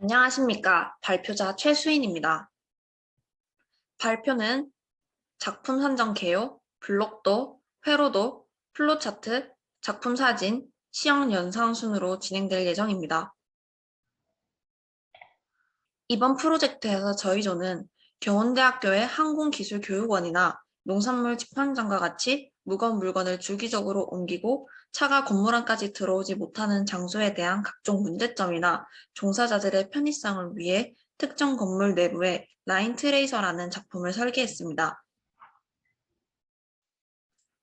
안녕하십니까. 발표자 최수인입니다. 발표는 작품 선정 개요, 블록도, 회로도, 플로차트, 작품 사진, 시형 연상 순으로 진행될 예정입니다. 이번 프로젝트에서 저희 조는 경운대학교의 항공기술교육원이나 농산물 집현장과 같이 무거운 물건을 주기적으로 옮기고 차가 건물 안까지 들어오지 못하는 장소에 대한 각종 문제점이나 종사자들의 편의성을 위해 특정 건물 내부에 라인 트레이서라는 작품을 설계했습니다.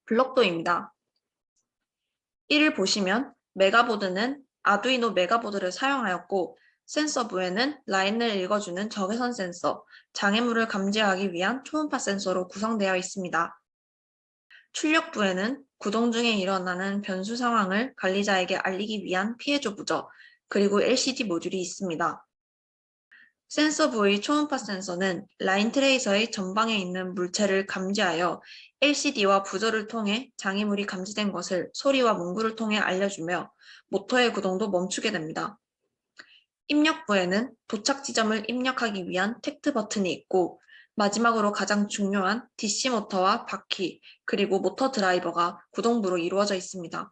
블록도입니다. 이를 보시면 메가보드는 아두이노 메가보드를 사용하였고 센서 부에는 라인을 읽어주는 적외선 센서, 장애물을 감지하기 위한 초음파 센서로 구성되어 있습니다. 출력부에는 구동 중에 일어나는 변수 상황을 관리자에게 알리기 위한 피해조 부저, 그리고 LCD 모듈이 있습니다. 센서 부의 초음파 센서는 라인 트레이서의 전방에 있는 물체를 감지하여 LCD와 부저를 통해 장애물이 감지된 것을 소리와 문구를 통해 알려주며 모터의 구동도 멈추게 됩니다. 입력부에는 도착 지점을 입력하기 위한 택트 버튼이 있고 마지막으로 가장 중요한 DC 모터와 바퀴 그리고 모터 드라이버가 구동부로 이루어져 있습니다.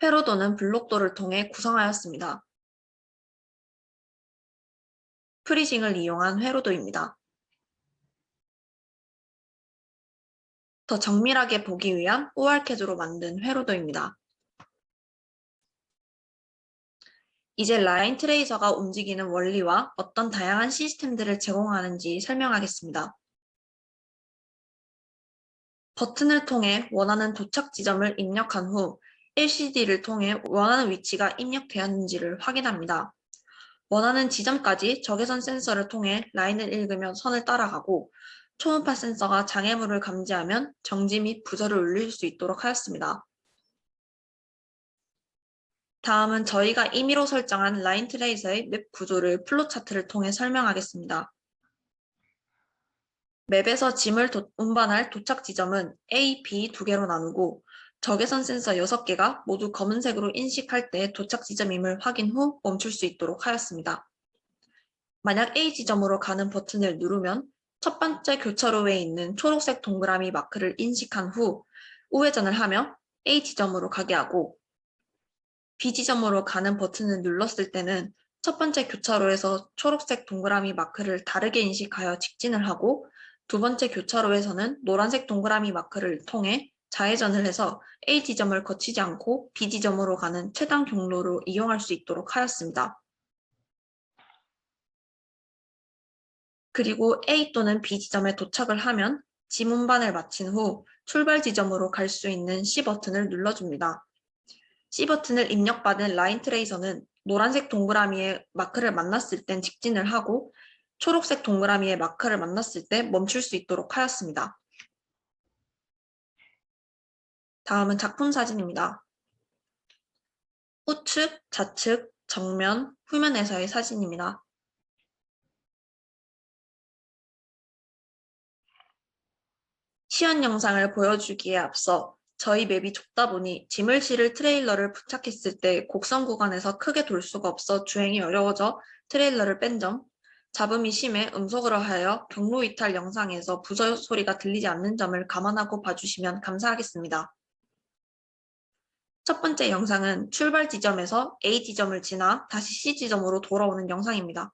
페로도는 블록도를 통해 구성하였습니다. 프리징을 이용한 회로도입니다. 더 정밀하게 보기 위한 ORCAD로 만든 회로도입니다. 이제 라인 트레이서가 움직이는 원리와 어떤 다양한 시스템들을 제공하는지 설명하겠습니다. 버튼을 통해 원하는 도착 지점을 입력한 후 LCD를 통해 원하는 위치가 입력되었는지를 확인합니다. 원하는 지점까지 적외선 센서를 통해 라인을 읽으며 선을 따라가고 초음파 센서가 장애물을 감지하면 정지 및 부저를 울릴 수 있도록 하였습니다. 다음은 저희가 임의로 설정한 라인 트레이서의 맵 구조를 플로 차트를 통해 설명하겠습니다. 맵에서 짐을 도- 운반할 도착 지점은 A, B 두 개로 나누고 적외선 센서 6개가 모두 검은색으로 인식할 때 도착 지점임을 확인 후 멈출 수 있도록 하였습니다. 만약 A 지점으로 가는 버튼을 누르면 첫 번째 교차로에 있는 초록색 동그라미 마크를 인식한 후 우회전을 하며 A 지점으로 가게 하고 B 지점으로 가는 버튼을 눌렀을 때는 첫 번째 교차로에서 초록색 동그라미 마크를 다르게 인식하여 직진을 하고 두 번째 교차로에서는 노란색 동그라미 마크를 통해 좌회전을 해서 A 지점을 거치지 않고 B 지점으로 가는 최단 경로로 이용할 수 있도록 하였습니다. 그리고 A 또는 B 지점에 도착을 하면 짐 운반을 마친 후 출발 지점으로 갈 수 있는 C 버튼을 눌러줍니다. C 버튼을 입력받은 라인 트레이서는 노란색 동그라미의 마크를 만났을 땐 직진을 하고 초록색 동그라미의 마크를 만났을 때 멈출 수 있도록 하였습니다. 다음은 작품 사진입니다. 우측, 좌측, 정면, 후면에서의 사진입니다. 시연 영상을 보여주기에 앞서 저희 맵이 좁다 보니 짐을 실을 트레일러를 부착했을 때 곡선 구간에서 크게 돌 수가 없어 주행이 어려워져 트레일러를 뺀 점, 잡음이 심해 음속으로 하여 경로 이탈 영상에서 부저 소리가 들리지 않는 점을 감안하고 봐주시면 감사하겠습니다. 첫 번째 영상은 출발 지점에서 A 지점을 지나 다시 C 지점으로 돌아오는 영상입니다.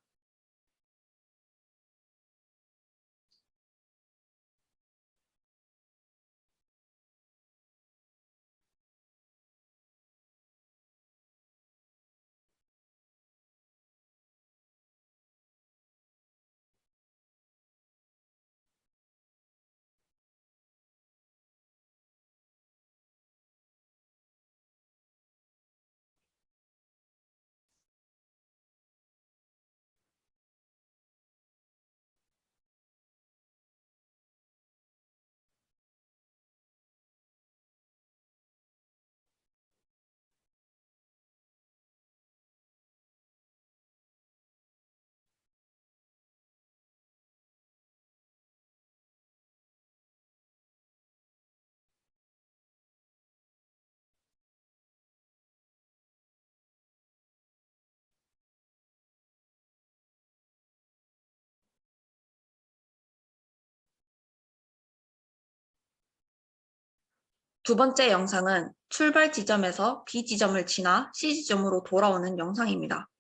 두 번째 영상은 출발 지점에서 B 지점을 지나 C 지점으로 돌아오는 영상입니다.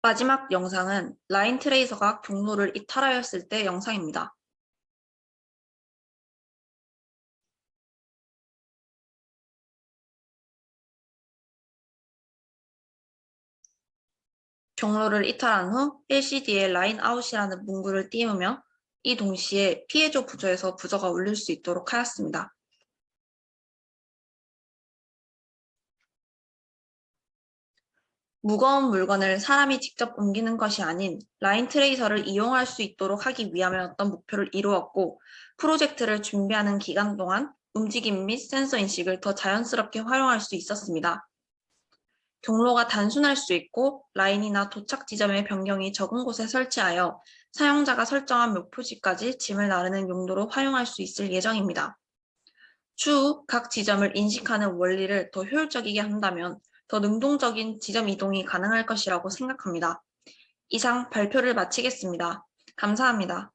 마지막 영상은 라인 트레이서가 경로를 이탈하였을 때 영상입니다. 경로를 이탈한 후 LCD에 라인 아웃이라는 문구를 띄우며 이 동시에 피해조 부저에서 부저가 울릴 수 있도록 하였습니다. 무거운 물건을 사람이 직접 옮기는 것이 아닌 라인 트레이서를 이용할 수 있도록 하기 위함이었던 목표를 이루었고 프로젝트를 준비하는 기간 동안 움직임 및 센서 인식을 더 자연스럽게 활용할 수 있었습니다. 경로가 단순할 수 있고 라인이나 도착 지점의 변경이 적은 곳에 설치하여 사용자가 설정한 목표지까지 짐을 나르는 용도로 활용할 수 있을 예정입니다. 추후 각 지점을 인식하는 원리를 더 효율적이게 한다면 더 능동적인 지점 이동이 가능할 것이라고 생각합니다. 이상 발표를 마치겠습니다. 감사합니다.